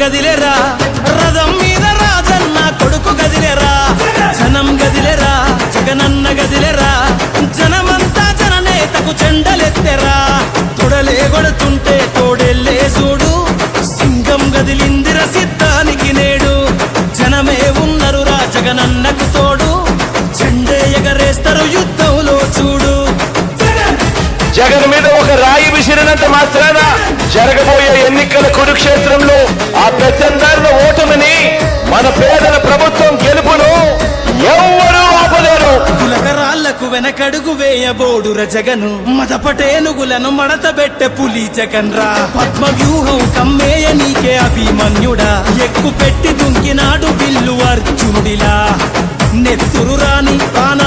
గదిలేరా? రథం మీద రాజన్న కొడుకు గదిలేరా? జనం గదిలేరా? జగనన్న గదిలేరా? జనమంతా జననేతకు చెండలెత్తెరా? తొడలే కొడుతుంటే తోడెల్లే చూడు. సింగం గదిలిందిర సిద్ధానికి నేడు. జనమే ఉన్నరు రా జగనన్నకు తోడు. చెండే ఎగరేస్తారు యుద్ధంలో చూడు. జగన్ మీద ఒక రాయి విసిరినంత ఎన్నికల కురుక్షేత్రంలో ఆ పెత్తందారుల ఓటమిని మన పేదల ప్రభుత్వం గెలుపును ఎవరూ ఆపలేరు. కులకరాళ్ళకు వెనకడుగు వేయబోడుర జగను మదపటేనుగులను మడత పులి జగన్ రా పద్మ వ్యూహం కమ్మేయ నీకే అభిమన్యుడా. ఎక్కు పెట్టి దుంకినాడు బిల్లు అర్జునుడిలా. నెత్తురు రాని ప్రాణ